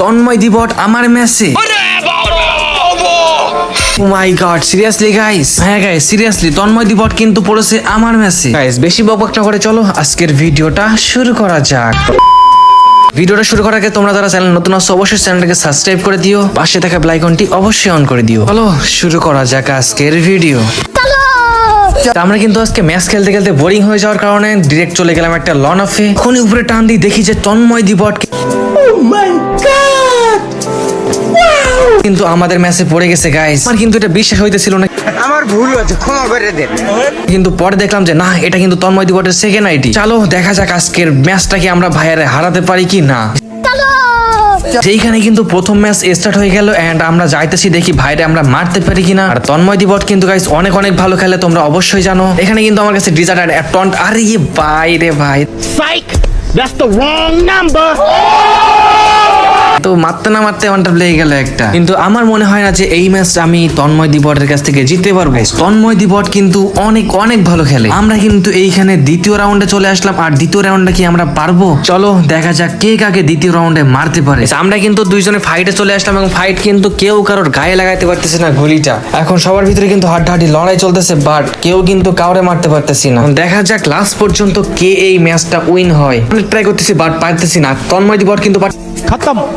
তন্ময় দিবট আমার ম্যাচে মাই গড সিরিয়াসলি গাইস হ্যাঁ গাইস সিরিয়াসলি তন্ময় দিবট কিন্তু পড়েছে আমার ম্যাচে গাইস বেশি বকবক না করে চলো আজকের ভিডিওটা শুরু করা যাক। ভিডিওটা শুরু করার আগে তোমরা যারা চ্যানেল নতুন আসছো অবশ্যই চ্যানেলটাকে সাবস্ক্রাইব করে দিও। পাশে থাকা বেল আইকনটি অবশ্যই অন করে দিও। চলো শুরু করা যাক আজকের ভিডিও আমরা কিন্তু আজকে ম্যাচ খেলতে খেলতে বোরিং হয়ে যাওয়ার কারণে ডিরেক্ট চলে গেলাম একটা লন অফে এখনই উপরে টান দিয়ে দেখি যে তন্ময় দিবট কিন্তু আমাদের ম্যাচে পড়ে গেছে গাইস আমার কিন্তু এটা বিশ্বাস হইতেছিল না। আমার ভুল হয়েছে ক্ষমা করে দেন। কিন্তু পরে দেখলাম যে না এটা কিন্তু তন্ময় দিবটের সেকেন্ড আইডি চলো দেখা যাক আজকের ম্যাচটাকে আমরা ভাইয়ারে হারাতে পারি কি না। সেইখানে কিন্তু প্রথম ম্যাচ স্টার্ট হয়ে গেল এন্ড আমরা যাইতেছি দেখি ভাইরে আমরা মারতে পারি কিনা আর তন্ময় দিবট কিন্তু গাইস অনেক অনেক ভালো খেলে তোমরা অবশ্যই জানো। এখানে কিন্তু আমার কাছে ডিজার্ট আর টন্ট আরে ইয়ে ভাই। রে ভাই Psych! That's the wrong number! তো মারতে না মারতে ওয়ানটা লেগে গেল একটা। কিন্তু আমার মনে হয় না যে এই ম্যাচটা আমি তন্ময় দিবটের কাছ থেকে জিততে পারব। তন্ময় দিবট কিন্তু অনেক অনেক ভালো খেলে। আমরা কিন্তু এইখানে দ্বিতীয় রাউন্ডে চলে আসলাম। আর দ্বিতীয় রাউন্ডে কি আমরা পারব? চলো, দেখা যাক কে কাকে দ্বিতীয় রাউন্ডে মারতে পারে। আমরা কিন্তু দুইজনে ফাইটে চলে আসলাম এবং ফাইট কিন্তু কেউ কারোর গায়ে লাগাইতে পারতেছে না গুলিটা। এখন সবার ভিতরে কিন্তু হাড্ডাহাড্ডি লড়াই চলতেছে বাট কেউ কিন্তু কাউরে মারতে পারতেছি না। দেখা যাক লাস্ট পর্যন্ত কে এই ম্যাচটা উইন হয়। ট্রাই করতেছি বাট পারতেছি না। তন্ময় দিবট কিন্তু খতম!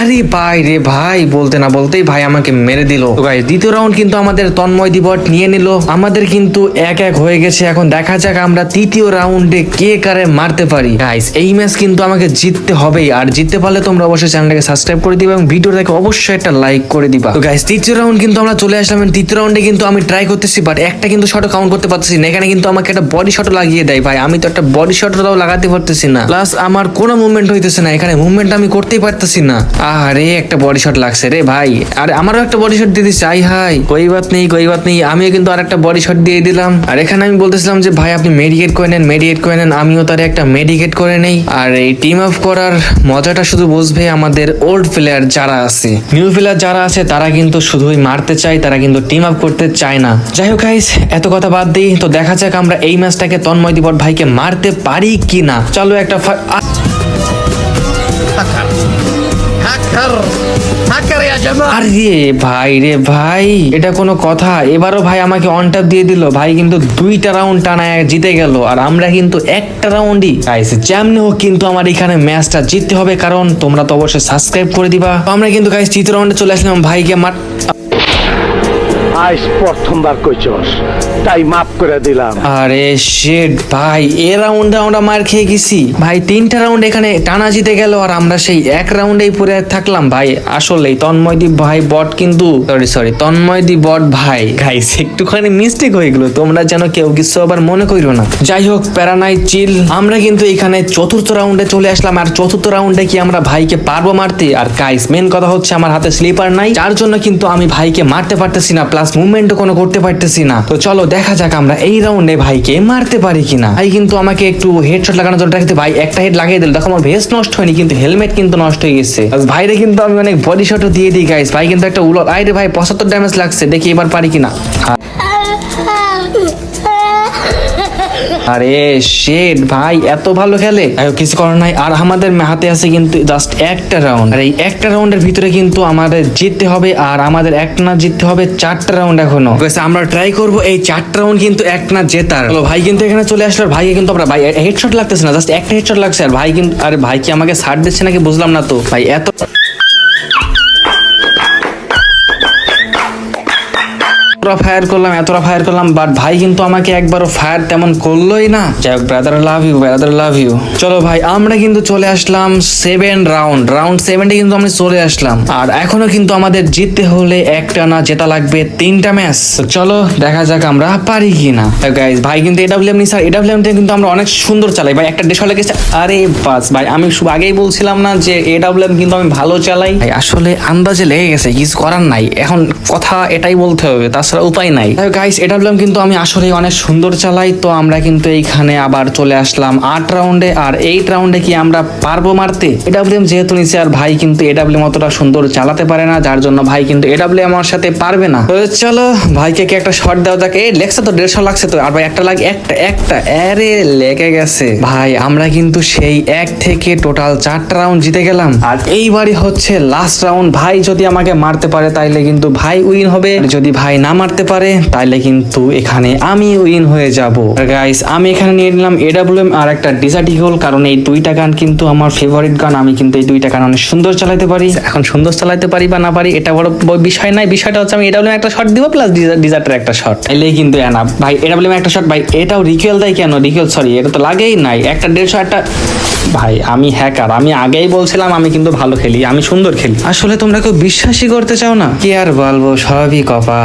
আরে ভাই রে ভাই, বলতে না বলতেই ভাই আমাকে মেরে দিল। গাইস দ্বিতীয় রাউন্ড কিন্তু আমাদের তন্ময় দিবট নিয়ে নিল। আমাদের কিন্তু এক এক হয়ে গেছে। এখন দেখা যাক আমরা তৃতীয় রাউন্ডে কে কারে মারতে পারি। গাইস এই ম্যাচ কিন্তু আমাকে জিততে হবেই। আর জিততে পারলে তোমরা অবশ্যই চ্যানেলটাকে সাবস্ক্রাইব করে দিবা এবং ভিডিওটাকে অবশ্যই একটা লাইক করে দিবা। তো গাইস তৃতীয় রাউন্ড কিন্তু আমরা চলে আসলাম তৃতীয় রাউন্ডে কিন্তু আমি ট্রাই করতেছি বাট একটা কিন্তু শট কাউন্ট করতে পারতেছি না। এখানে কিন্তু আমাকে একটা বডি শট লাগিয়ে দেয় ভাই। আমি তো একটা বডি শটটাও লাগাতে পারতেছি না। প্লাস আমার কোনো মুভমেন্ট হইতেছে না। এখানে মুভমেন্ট আমি করতেই পারতেছি না। আরে একটা বডি শট লাগছে রে ভাই। আর, আমারও একটা বডি শট দিচ্ছে আই হাই কই বাত নেই, কই বাত নেই, আমিও কিন্তু আর একটা বডি শট দিয়ে দিলাম। আর এখানে আমি বলতেছিলাম যে, ভাই, আপনি মেডিকেট করে নেন মেডিকেট করে নেন, আমিও তার একটা মেডিকেট করে নেই। আর এই টিম আপ করার মজাটা শুধু বুঝবে আমাদের ওল্ড প্লেয়ার যারা আছে। নিউ প্লেয়ার যারা আছে, তারা কিন্তু শুধুই মারতে চায়, তারা কিন্তু টিম আপ করতে চায় না। যাই হোক গাইস এত কথা বাদ দিই, তো দেখা যাক আমরা এই ম্যাচটাকে তন্ময় ভাইকে মারতে পারি কি না চলো একটা ফা- আ- আরে ভাই রে ভাই এটা কোনো কথা। এবারও ভাই আমাকে অন ট্যাপ দিয়ে দিল। ভাই কিন্তু দুইটা রাউন্ড টানায় জিতে গেল। আর আমরা কিন্তু একটা রাউন্ডই গাইস যেমনি হোক কিন্তু আমার এখানে ম্যাচটা জিততে হবে কারণ তোমরা তো অবশ্যই সাবস্ক্রাইব করে দিবা। তো আমরা কিন্তু গাইস তৃতীয় রাউন্ডে চলে আসলাম। ভাইকে মার আজ প্রথমবার কইছস তাই মাফ করে দিলাম। আরে শেট ভাই, এ রাউন্ডে আমরা মার খেয়ে গেছি। ভাই, তিনটা রাউন্ড এখানে টানা জিতে গেল আর আমরা সেই এক রাউন্ডেই পরে থাকলাম, ভাই। আসলেই তন্ময়দীপ ভাই বট কিন্তু সরি সরি তন্ময়দীপ বট ভাই। গাইস একটুখানি মিস্টেক হয়ে গেল, তোমরা যেন কেউ কিছু আবার মনে করিও না। যাই হোক প্যারানাই চিল, আমরা কিন্তু এখানে চতুর্থ রাউন্ডে চলে আসলাম আর চতুর্থ রাউন্ডে কি আমরা ভাইকে পারব মারতে? আর গাইস মেন কথা হচ্ছে আমার হাতে স্লিপার নাই, যার জন্য কিন্তু আমি ভাইকে মারতে পারতেছি না প্লাস মুভমেন্টও কোনো করতে পারতেছি না। তো চলো দেখা যাক আমরা এই রাউন্ডে ভাইকে মারতে পারি কিনা। ভাই কিন্তু আমাকে একটু হেডশট লাগানোর জন্য রাখতে ভাই, একটা হেড লাগিয়ে দিল। দেখো, আমার ভেস্ট নষ্ট হয়নি, কিন্তু হেলমেট কিন্তু নষ্ট হয়ে গেছে। ভাইরে কিন্তু আমি অনেক বডি শটও দিয়ে দিই গাইস ভাই কিন্তু একটা উলট। আইরে ভাই, পঁচাত্তর ড্যামেজ লাগছে। দেখি এবার পারি কিনা। আরে শেট ভাই এত ভালো খেলে? কিছু করার নাই। আর আমাদের হাতে আছে কিন্তু জাস্ট একটা রাউন্ড আর এই একটা রাউন্ডের ভিতরে কিন্তু আমাদের জিততে হবে আর আমাদের এক না জিততে হবে চারটা রাউন্ড এখনও। আমরা ট্রাই করব এই চারটা রাউন্ড কিন্তু এক না জেতার। ভাই কিন্তু এখানে চলে আসলো ভাই কিন্তু আমরা ভাই হেডশট লাগতেছে না জাস্ট একটা হেডশট লাগছে আর ভাই কিন্তু আরে ভাই কি আমাকে ছাড় দিচ্ছে নাকি বুঝলাম না তো। ভাই এত এতটা ফায়ার করলাম, এতটা ফায়ার করলাম বাট ভাই কিন্তু আমাকে একবারও ফায়ার তেমন করলোই না। যাই হোক brother love you brother love you চলো ভাই, আমরা কিন্তু চলে আসলাম সেভেন রাউন্ড রাউন্ড সেভেনটে কিন্তু আমরা চলে আসলাম। আর এখনও কিন্তু আমাদের জিততে হলে একটা না জেতা লাগবে তিনটা ম্যাচ চলো, দেখা যাক আমরা পারি কি না গাইজ ভাই কিন্তু এডাব্লিউএম নি স্যার এডাব্লিউএম কিন্তু আমরা অনেক সুন্দর চালাই। ভাই, একটা দেশ লেগেছে আরে বাস, ভাই, আমি আগেই বলছিলাম না যে এডাব্লিউএম কিন্তু আমি ভালো চালাই। আসলে আন্দাজে লেগে গেছে, কিছু করার নাই। এখন কথা এটাই বলতে হবে। তাছাড়া তাছাড়া উপায় নাই। গাইস এটা বললাম কিন্তু আমি আসলে অনেক সুন্দর চালাই, তো আমরা কিন্তু এইখানে আবার চলে আসলাম আট রাউন্ডে আর এইট রাউন্ডে কি আমরা পারব মারতে? এডাব্লিউএম যেহেতু নিচে, আর ভাই কিন্তু এডাব্লিউএম অতটা সুন্দর চালাতে পারে না, যার জন্য ভাই কিন্তু এডাব্লিউএম আমার সাথে পারবে না। চলো, ভাইকে কি একটা শট দেওয়া যাক? এই লেগছে তো দেড়শো লাগছে তো, আর ভাই একটা লাগ, একটা একটা। আরে, লেগে গেছে। ভাই, আমরা কিন্তু সেই এক থেকে টোটাল চারটা রাউন্ড জিতে গেলাম। আর এইবারই হচ্ছে লাস্ট রাউন্ড ভাই যদি আমাকে মারতে পারে, তাইলে কিন্তু ভাই উইন হবে। যদি ভাই না মারতে পারে, তাইলে কিন্তু এখানে আমি উইন হয়ে যাব। গাইস আমি এখানে নিয়ে নিলাম এডাব্লিউএম আর একটা ডিজার্ট ইগল কারণ এই দুইটা গান কিন্তু আমার ফেভারিট গান। আমি কিন্তু এই দুইটা গান অনেক সুন্দর চালাতে পারি। এখন সুন্দর চালাতে পারি বা না পারি, এটা বড় বিষয় নাই বিষয়টা হচ্ছে আমি এডাব্লিউএম একটা শট দিব প্লাস ডিজার্টের একটা শট এলেই কিন্তু এনা ভাই এডাব্লিউএম একটা শট ভাই, এটাও রিকেল দেয় কেন? রিকেল সরি এটা তো লাগেই নাই। একটা দেড়শো, একটা ভাই, আমি হ্যাকার আমি আগেই বলছিলাম আমি কিন্তু ভালো খেলি, আমি সুন্দর খেলি। আসলে তোমরা কেউ বিশ্বাসই করতে চাও না? কি আর বলব, সবই কপা